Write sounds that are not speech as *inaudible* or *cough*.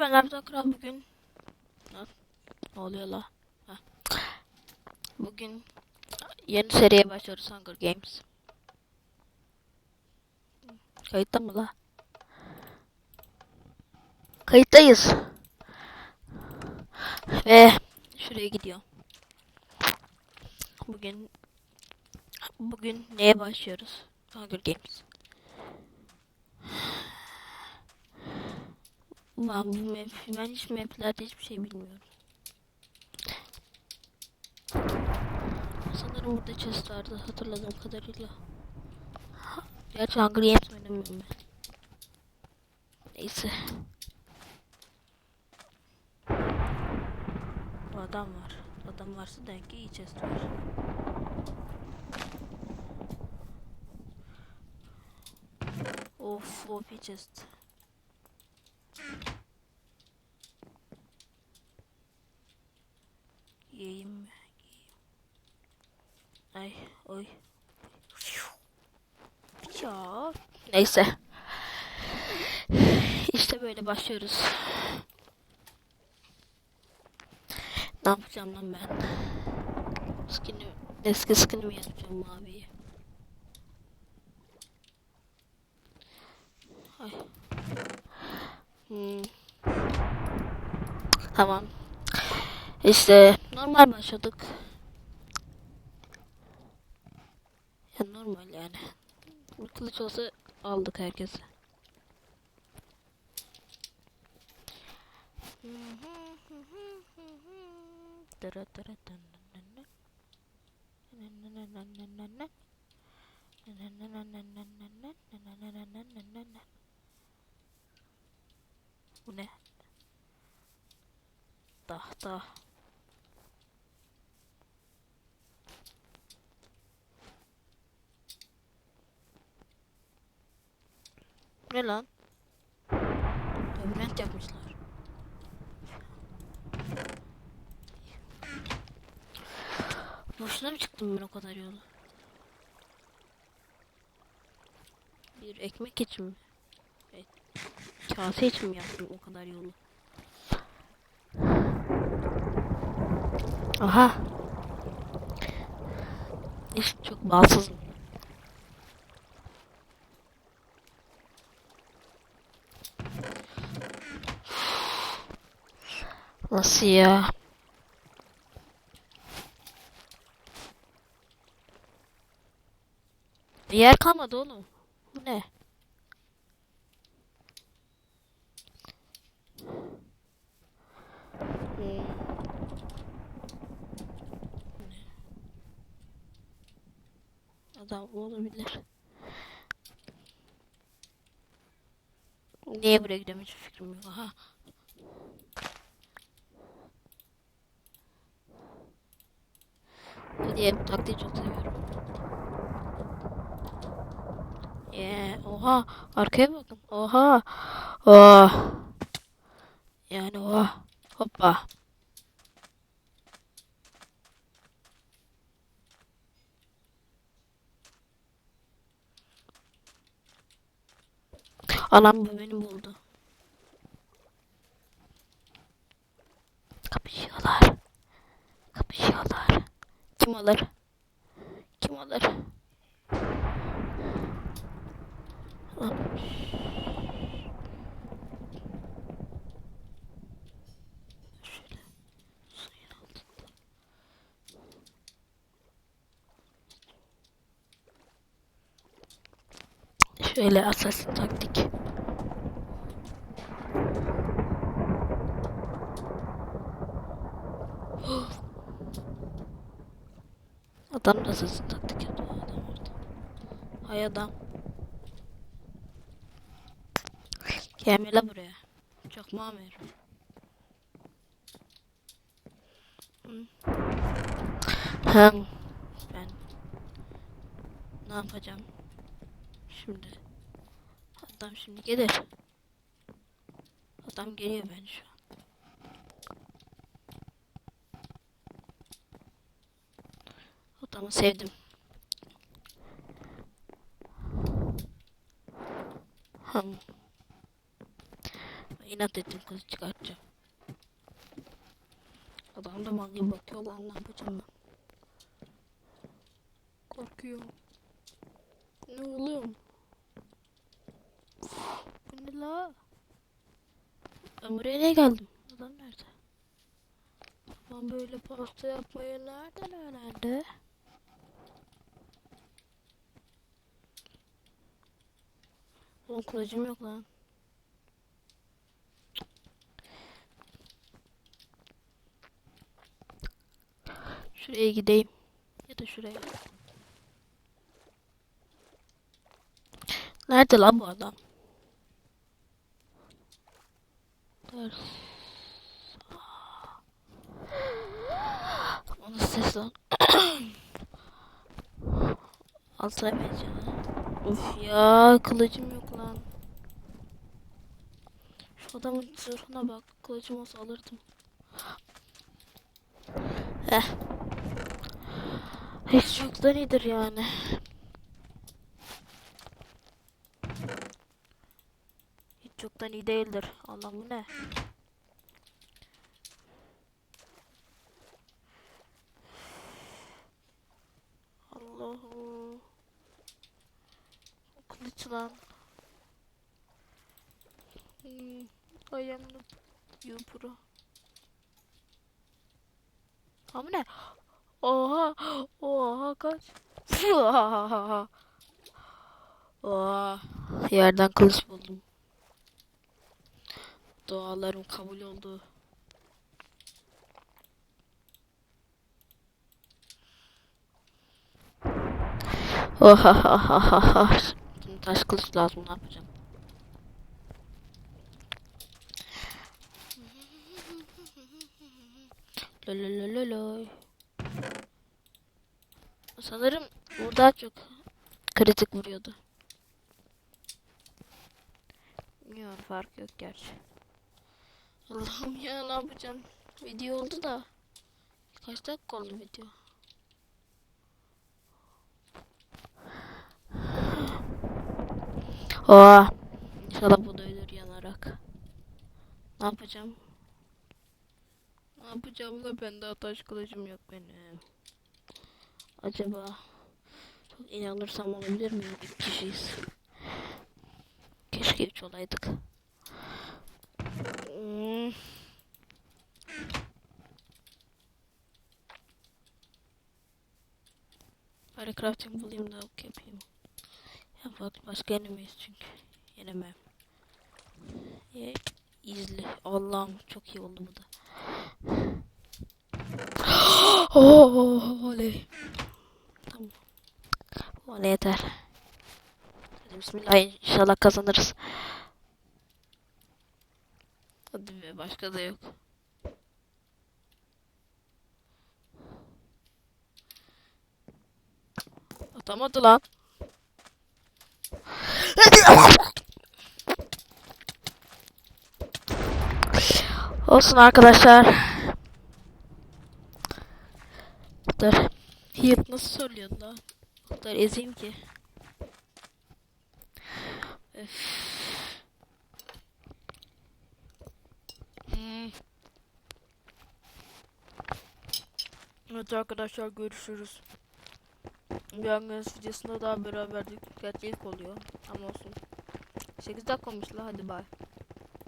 Ben Arda Kral bugün ne oluyor la? Ha. Bugün yeni seriye başlıyoruz Hunger Games. Kayıtta mı la? Kayıttayız. Ve şuraya gidiyor. Bugün bugün neye başlıyoruz? Hunger Games. Ulan bu map, ben hiç maplerde hiçbir şey bilmiyorum. Sanırım burada chest vardı hatırladığım kadarıyla. Gerçi Hunger Games oynamıyorum ben. Neyse. Bu adam var. Adam varsa demek ki iyi chest var. Of, iyi chest. Yiyeyim mi? Yiyeyim. Ay, oy. Ya. Neyse. İşte böyle başlıyoruz. Ne yapacağım lan ben? Skin'i, eski skin'imi yapacağım maviyi. Ay. Hmm. Tamam. İşte normal başladık. Ya normal yani. Kılıç olsa aldık herkese. Bu ne? Tahta. Bu ne lan? Labirent yapmışlar. Boşuna mı çıktım ben o kadar yolu? Bir ekmek için mi? Evet. Kase için mi yaptım o kadar yolu? Aha. İşte çok bağımsızım. Nasıl ya? Yer kalmadı oğlum. Bu ne? Adam olabilir. Niye buraya hiç fikrim yok. Bu taktiği çok seviyorum. Yeah, oha arkaya bakın. Oha. Oh. Yani oha. Hoppa. Anam bu beni buldu. Alır? Kim alır? Şöyle assassin taktik. Adam da assassin taktik yapıyor adam orada. Hay adam. Gelme buraya. Veririm. Hı. Hem ben ne yapacağım? Şimdi adam şimdi gelir. Adam geliyor ben şu an. Adamı sevdim. Hmm. İnat ettim kılıç çıkartacağım. Adam da bana gibi bakıyor lan ne yapacağım ben. Korkuyorum. Ne oluyor? Bu ne la? Ben buraya ne geldim? Adam nerede? Ben böyle pasta yapmayı nereden öğrendi? Oğlum kılıcım yok lan. Şuraya gideyim. Ya da şuraya. Nerede lan bu adam? Dur. O nasıl ses lan? Altına benziyor. Of ya kılıcım yok lan. Şu adamın zırhına bak. Kılıcım olsa alırdım. Heh. Hiç yoktan iyidir yani. Hiç yoktan iyi değildir. Allah bu ne? Allah'ım. Kılıç lan. Hmm. I am you pro. Bu ne? Oha. Oha kaç. *laughs* Oha. Yerden kılıç buldum. Dualarım kabul oldu. Oha. *laughs* Taş kılıç lazım ne yapacağım? Lololololoy. Sanırım daha çok kritik vuruyordu. Bilmiyorum fark yok gerçi. Allah'ım ya ne yapacağım? Video oldu da. Kaç dakika oldu video? Oha. İnşallah bu da ölür yanarak. Ne yapacağım? Ne yapacağım da bende taş kılıcım yok benim. Acaba çok inanırsam olabilir mi? İki kişiyiz. Keşke üç olaydık. Hmm. Bari crafting bulayım da ok yapayım. Ya bak başka yenemeyiz çünkü. Yenemem. Ye, izle. Allah'ım çok iyi oldu bu da. Oh, oley. Tamam. Oley yeter. Bismillah inşallah kazanırız. Hadi be başka da yok. Atamadı lan. Olsun arkadaşlar. Nasıl söylüyorsun lan? Dur ezeyim ki. Öf. Hmm. Evet arkadaşlar görüşürüz. Yangınız videosunda daha beraberdik. Gerçi oluyor ama olsun. 8 dakika olmuş la hadi bay.